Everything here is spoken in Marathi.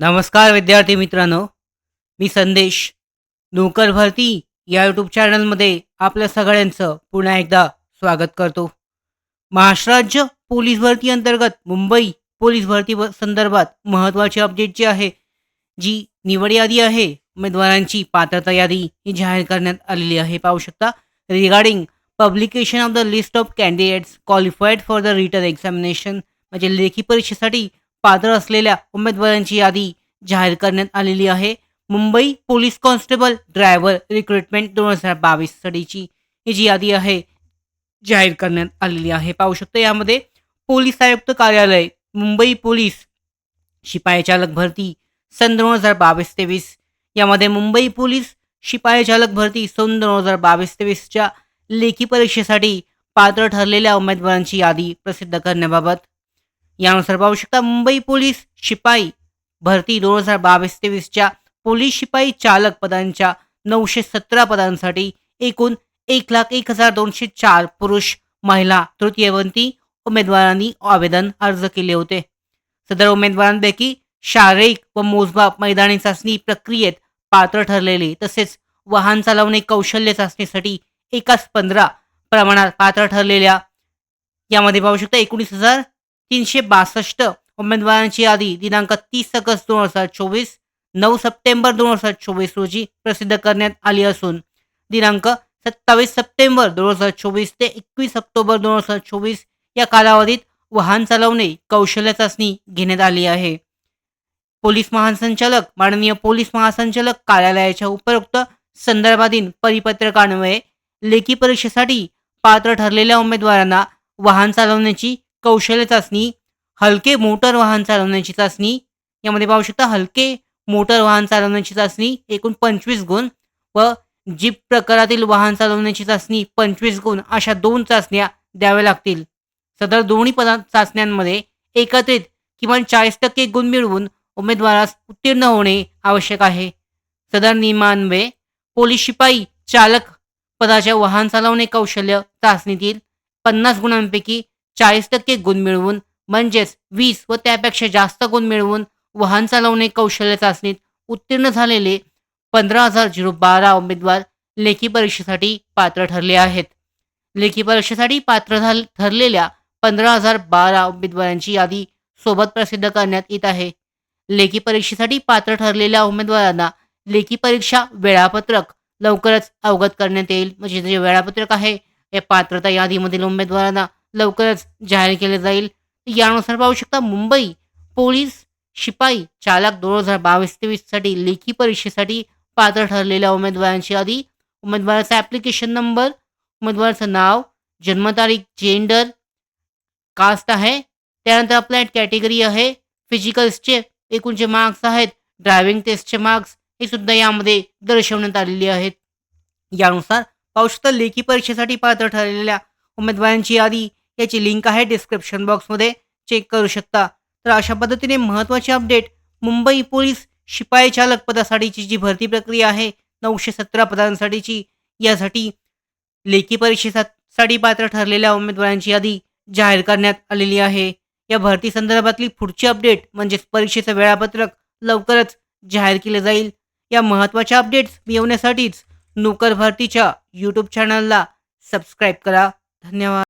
नमस्कार विद्यार्थी मित्रांनो मी संदेश. नोकर भरती या यूट्यूब चॅनलमध्ये आपल्या सगळ्यांचं पुन्हा एकदा स्वागत करतो. महाराष्ट्र राज्य पोलीस भरती अंतर्गत मुंबई पोलीस भरती संदर्भात महत्त्वाची अपडेट जी आहे जी निवड यादी आहे उमेदवारांची पात्रता यादी ही जाहीर करण्यात आलेली आहे. पाहू शकता regarding publication of the list of candidates qualified for the return examination म्हणजे लेखी परीक्षेसाठी पात्र असलेल्या उमेदवारांची यादी जाहीर करण्यात आलेली आहे. Mumbai police constable driver recruitment दोन हजार बावीससाठीची ही जी यादी आहे जाहीर करण्यात आलेली आहे. पाहू शकतो यामध्ये पोलीस आयुक्त कार्यालय मुंबई पोलीस शिपाई चालक भरती सन दोन हजार बावीस तेवीस. यामध्ये मुंबई पोलीस शिपाई चालक भरती सन दोन हजार बावीस तेवीसच्या लेखी परीक्षेसाठी पात्र ठरलेल्या उमेदवारांची यादी प्रसिद्ध करण्याबाबत यानुसार पाहू शकता मुंबई पोलीस शिपाई भरती दोन हजार बावीस तेवीसच्या पोलीस शिपाई चालक पदांच्या नऊशे सतरा पदांसाठी एकूण एक लाख एक हजार दोनशे चार पुरुष महिला तृतीयवंती उमेदवारांनी आवेदन अर्ज केले होते. सदर उमेदवारांपैकी शारीरिक व मोजमाप मैदानी चाचणी प्रक्रियेत पात्र ठरलेले तसेच वाहन चालवणे कौशल्य चाचणीसाठी एकाच पंधरा प्रमाणात पात्र ठरलेल्या यामध्ये पाहू शकता एकोणीस हजार तीनशे बासष्ट उमेदवारांची यादी दिनांक तीस ऑगस्ट दोन हजार चोवीस नऊ सप्टेंबर दोन हजार चोवीस रोजी प्रसिद्ध करण्यात आली असून दिनांक सत्तावीस सप्टेंबर दोन हजार चोवीस ते एकवीस ऑक्टोबर दोन हजार चोवीस या कालावधीत वाहन चालवणे कौशल्य चाचणी घेण्यात आली आहे. पोलीस महासंचालक माननीय पोलीस महासंचालक कार्यालयाच्या उपरोक्त संदर्भातील परिपत्रकान्वये लेखी परीक्षेसाठी पात्र ठरलेल्या उमेदवारांना वाहन चालवण्याची कौशल्य चाचणी हलके मोटर वाहन चालवण्याची चाचणी यामध्ये पाहू शकता हलके मोटर वाहन चालवण्याची चाचणी एकूण पंचवीस गुण व जीप प्रकारातील वाहन चालवण्याची चाचणी पंचवीस गुण अशा दोन चाचण्या द्याव्या लागतील. सदर दोन्ही पदा चाचण्यांमध्ये एकत्रित किमान चाळीस टक्के गुण मिळवून उमेदवारास उत्तीर्ण होणे आवश्यक आहे. सदर नियमान्वये पोलीस शिपाई चालक पदाच्या वाहन चालवणे कौशल्य चाचणीतील पन्नास गुणांपैकी चाळीस टक्के गुण मिळवून म्हणजेच वीस व त्यापेक्षा जास्त गुण मिळवून वाहन चालवणे कौशल्य चाचणीत उत्तीर्ण झालेले पंधरा हजार झिरो बारा उमेदवार लेखी परीक्षेसाठी पात्र ठरले आहेत. लेखी परीक्षेसाठी पात्र झाल ठरलेल्या पंधरा हजार बारा उमेदवारांची यादी सोबत प्रसिद्ध करण्यात येत आहे. लेखी परीक्षेसाठी पात्र ठरलेल्या उमेदवारांना लेखी परीक्षा वेळापत्रक लवकरच अवगत करण्यात येईल. म्हणजे जे वेळापत्रक आहे या पात्रता यादीमधील उमेदवारांना लवकरच जाहीर केले जाईल. यानुसार पाहू शकता मुंबई पोलीस शिपाई चालक दोन हजार बावीस तेवीससाठी लेखी परीक्षेसाठी पात्र ठरलेल्या उमेदवारांची यादी. उमेदवाराचा ॲप्लिकेशन नंबर उमेदवाराचं नाव जन्मतारीख जेंडर कास्ट आहे. त्यानंतर आपल्या कॅटेगरी आहे. फिजिकल्सचे एकूण जे मार्क्स आहेत. ड्रायव्हिंग टेस्टचे मार्क्स हे सुद्धा यामध्ये दर्शवण्यात आलेली आहेत. यानुसार पाहू शकता लेखी परीक्षेसाठी पात्र ठरलेल्या उमेदवारांची यादी याची लिंक आहे डिस्क्रिप्शन बॉक्समध्ये चेक करू शकता. तर अशा पद्धतीने महत्त्वाचे अपडेट मुंबई पोलीस शिपाई चालक पदासाठीची जी भरती प्रक्रिया आहे नऊशे सतरा पदांसाठीची यासाठी लेखी परीक्षेसाठी पात्र ठरलेल्या उमेदवारांची यादी जाहीर करण्यात आलेली आहे. या भरती संदर्भातली पुढची अपडेट म्हणजेच परीक्षेचं वेळापत्रक लवकरच जाहीर केलं जाईल. या महत्त्वाच्या अपडेट्स मिळवण्यासाठीच नोकर भरतीच्या यूट्यूब चॅनलला सबस्क्राईब करा. धन्यवाद.